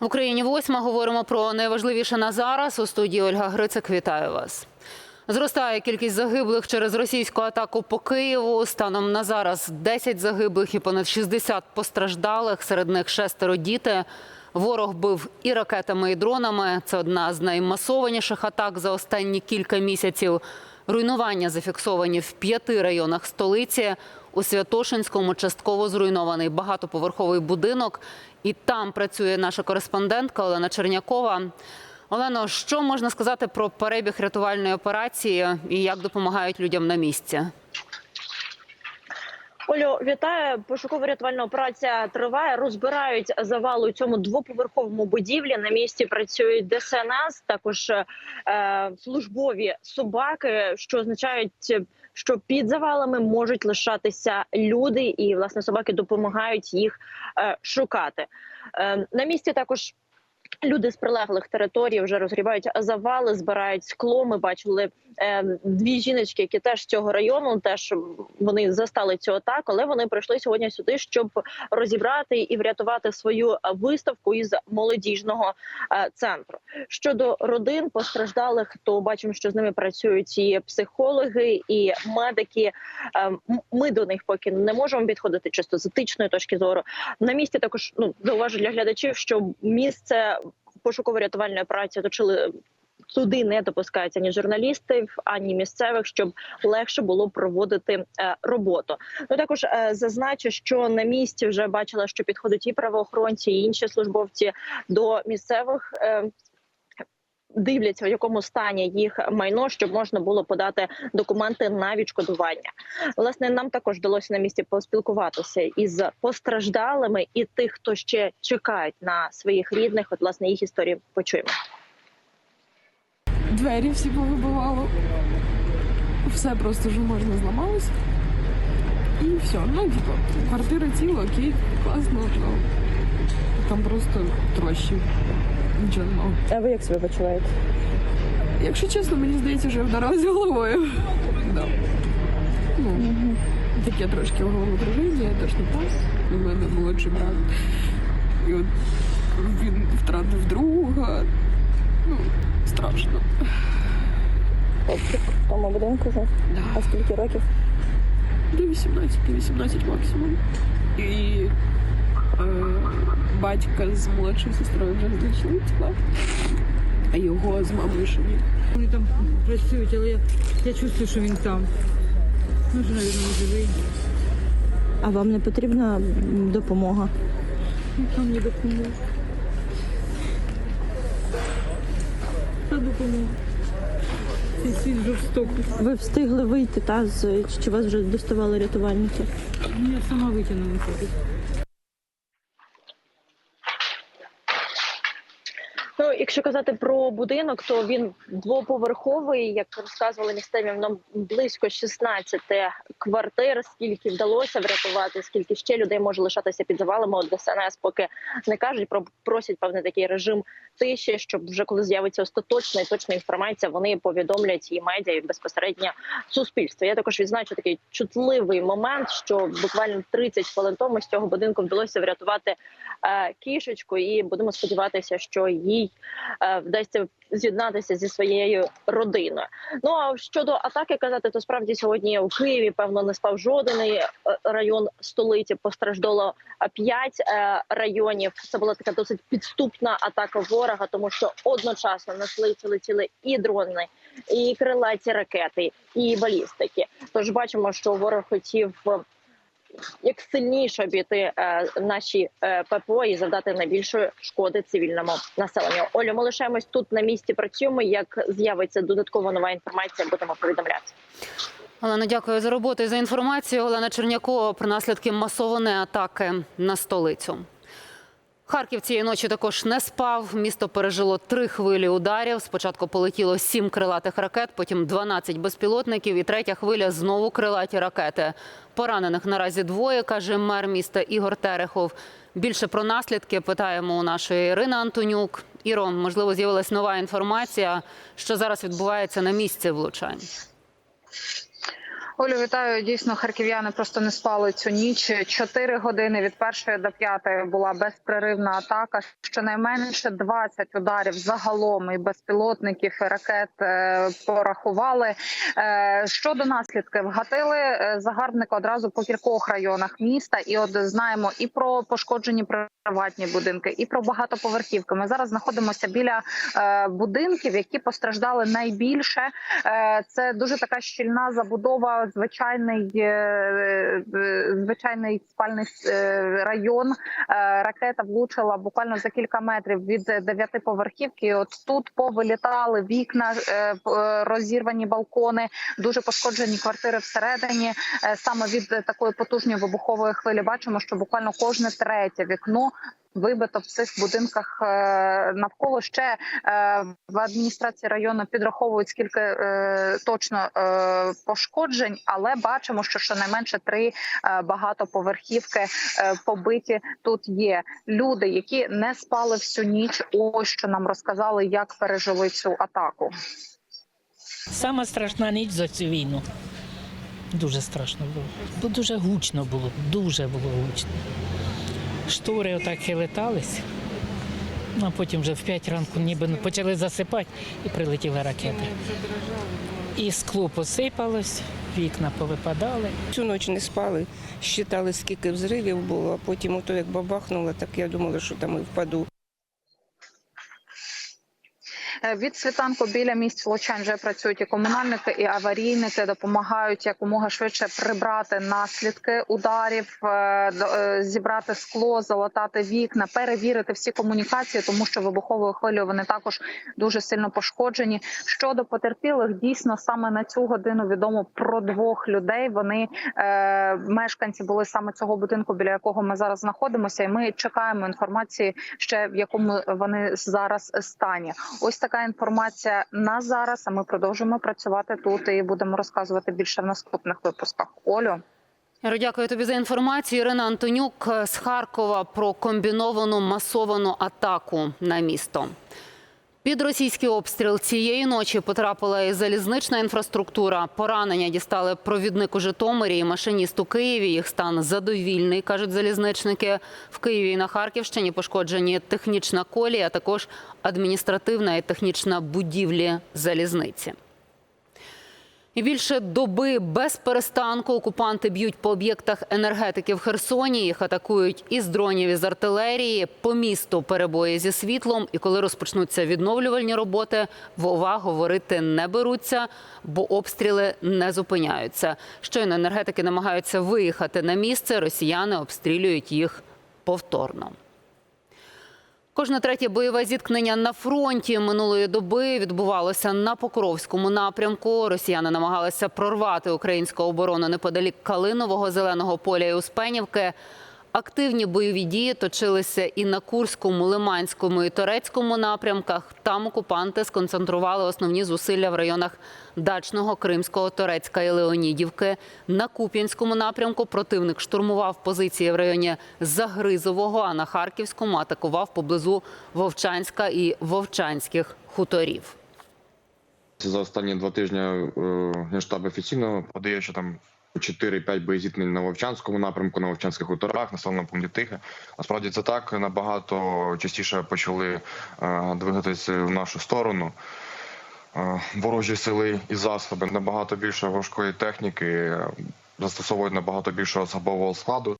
В Україні восьма говоримо про найважливіше на зараз. У студії Ольга Грицик. Вітаю вас. Зростає кількість загиблих через російську атаку по Києву. Станом на зараз 10 загиблих і понад 60 постраждалих. Серед них шестеро діти. Ворог бив і ракетами, і дронами. Це одна з наймасованіших атак за останні кілька місяців. Руйнування зафіксовані в п'яти районах столиці. У Святошинському частково зруйнований багатоповерховий будинок. І там працює наша кореспондентка Олена Чернякова. Олено, що можна сказати про перебіг рятувальної операції і як допомагають людям на місці? Олю, вітаю. Пошуково-рятувальна операція триває. Розбирають завал у цьому двоповерховому будівлі. На місці працюють ДСНС, також е, службові собаки, що означають, що під завалами можуть лишатися люди, і власне собаки допомагають їх е, шукати. Е, на місці також. Люди з прилеглих територій вже розгрібають завали, збирають скло. Ми бачили е, дві жіночки, які теж з цього району, теж вони застали цю атаку, але вони прийшли сьогодні сюди, щоб розібрати і врятувати свою виставку із молодіжного е, центру. Щодо родин постраждалих, то бачимо, що з ними працюють і психологи, і медики. Е, ми до них поки не можемо підходити чисто з етичної точки зору. На місці також ну зауважу для глядачів, що місце пошуково-рятувальної операції оточили. Туди не допускаються ні журналістів, ані місцевих, щоб легше було проводити е, роботу. Ну також е, зазначу, що на місці вже бачила, що підходять і правоохоронці, і інші службовці до місцевих. Дивляться, в якому стані їх майно, щоб можна було подати документи на відшкодування. Власне, нам також вдалося на місці поспілкуватися із постраждалими і тих, хто ще чекають на своїх рідних. От власне їх історії почуємо. Двері всі повибивало. Все просто вже можна зламалось. І все. Ну, типу, квартира ціла, окей, класно, ну там просто трощі. Нічого немає. А ви як себе почуваєте? Якщо чесно, мені здається, вже вдарилась головою. Да. Ну, таке трошки головокруження, теж не так. У мене молодший брат. І от він втратив друга. Ну, страшно. В тому будинку жив. Да. А скільки років? До 18, до 18 максимум. І батька з молодшою сестрою вже знайшли тіла, а його з мамою ще ні. Вони там працюють, але я, я чувствую, що він там. Ну, вже, мабуть, не живий. А вам не потрібна допомога? Ніхто мені допоможе. Та допомога. Цей світ жорстокий. Ви встигли вийти, та з чи вас вже доставали рятувальники? Ну, я сама витягнула туди. Ну, якщо казати про будинок, то він двоповерховий, як розказували місцеві, нам близько 16 квартир. Скільки вдалося врятувати, скільки ще людей може лишатися під завалами. От ДСНС поки не кажуть, про просять певний такий режим тиші, щоб вже коли з'явиться остаточна і точна інформація, вони повідомлять і медіа, і безпосередньо суспільство. Я також відзначу такий чутливий момент, що буквально 30 хвилин тому з цього будинку вдалося врятувати е, кішечку, і будемо сподіватися, що їй вдасться з'єднатися зі своєю родиною. Ну а щодо атаки казати, то справді сьогодні у Києві певно не спав жоден е, район столиці. Постраждало е, п'ять е, районів. Це була така досить підступна атака ворога, тому що одночасно на летіли і дрони, і крилаті ракети, і балістики. Тож бачимо, що ворог хотів. Як сильніше обійти е, наші е, ППО і завдати найбільшої шкоди цивільному населенню. Олю, ми лишаємось тут на місці. Працюємо. Як з'явиться додаткова нова інформація, будемо повідомляти. Олена, дякую за роботу і за інформацію. Олена Чернякова про наслідки масованої атаки на столицю. Харків цієї ночі також не спав. Місто пережило три хвилі ударів. Спочатку полетіло сім крилатих ракет, потім 12 безпілотників. І третя хвиля знову крилаті ракети. Поранених наразі двоє, каже мер міста Ігор Терехов. Більше про наслідки питаємо у нашої Ірини Антонюк. Іро, можливо, з'явилась нова інформація, що зараз відбувається на місці влучань. Олю, вітаю. Дійсно, харків'яни просто не спали цю ніч. Чотири години від першої до п'ятої була безперервна атака. Щонайменше 20 ударів загалом і безпілотників і ракет е, порахували. Е, Щодо наслідків, гатили е, загарбника одразу по кількох районах міста. І от знаємо і про пошкоджені приватні будинки, і про багатоповерхівки. Ми зараз знаходимося біля будинків, які постраждали найбільше. Це дуже така щільна забудова, звичайний е, е, звичайний спальний е, район. Ракета влучила буквально за кілька метрів від дев'ятиповерхівки. От тут повилітали вікна, розірвані балкони, дуже пошкоджені квартири всередині. Саме від такої потужної вибухової хвилі бачимо, що буквально кожне третє вікно. Вибито в цих будинках е, навколо ще е, в адміністрації району підраховують скільки е, точно пошкоджень, але бачимо, що щонайменше три багатоповерхівки побиті тут є. Люди, які не спали всю ніч. Ось що нам розказали, як пережили цю атаку. Сама страшна ніч за цю війну. Дуже страшно було. Бо дуже гучно було, дуже було гучно. Штори отак хилитались, ну, а потім вже в 5 ранку ніби почали засипати і прилетіли ракети. І скло посипалось, вікна повипадали. Цю ніч не спали, считали, скільки взривів було, а потім ото як бабахнуло, так я думала, що там і впаду. Е, Від світанку біля місць влучань вже працюють і комунальники, і аварійники допомагають якомога швидше прибрати наслідки ударів, е, е, зібрати скло, залатати вікна, перевірити всі комунікації, тому що вибуховою хвилею вони також дуже сильно пошкоджені. Щодо потерпілих, дійсно саме на цю годину відомо про двох людей. Вони е, мешканці були саме цього будинку, біля якого ми зараз знаходимося, і ми чекаємо інформації ще в якому вони зараз стані. Ось така інформація на зараз. А ми продовжуємо працювати тут і будемо розказувати більше в наступних випусках. Олю. Іро, Дякую тобі за інформацію. Ірина Антонюк з Харкова про комбіновану масовану атаку на місто. Під російський обстріл цієї ночі потрапила і залізнична інфраструктура. Поранення дістали провідник у Житомирі і машиніст у Києві. Їх стан задовільний, кажуть залізничники. В Києві і на Харківщині пошкоджені технічна колія, а також адміністративна і технічна будівлі залізниці. І більше доби без перестанку окупанти б'ють по об'єктах енергетики в Херсоні. Їх атакують із дронів із артилерії. По місту перебої зі світлом. І коли розпочнуться відновлювальні роботи, Вова говорити не беруться, бо обстріли не зупиняються. Щойно енергетики намагаються виїхати на місце. Росіяни обстрілюють їх повторно. Кожне третє бойове зіткнення на фронті минулої доби відбувалося на Покровському напрямку. Росіяни намагалися прорвати українську оборону неподалік Калинового, Зеленого поля і Успенівки. Активні бойові дії точилися і на Курському, Лиманському і Торецькому напрямках. Там окупанти сконцентрували основні зусилля в районах Дачного, Кримського, Торецька і Леонідівки. На Куп'янському напрямку противник штурмував позиції в районі Загризового, а на Харківському атакував поблизу Вовчанська і Вовчанських хуторів. За останні два тижні е, Генштаб офіційно подає, що там 4-5 боєзіткнень на Вовчанському напрямку, на Вовчанських хуторах, населеному пункті Тихе. Насправді це так. Набагато частіше почали е, двигатися в нашу сторону. Е, Ворожі сили і засоби набагато більше важкої техніки, е, застосовують набагато більше особового складу.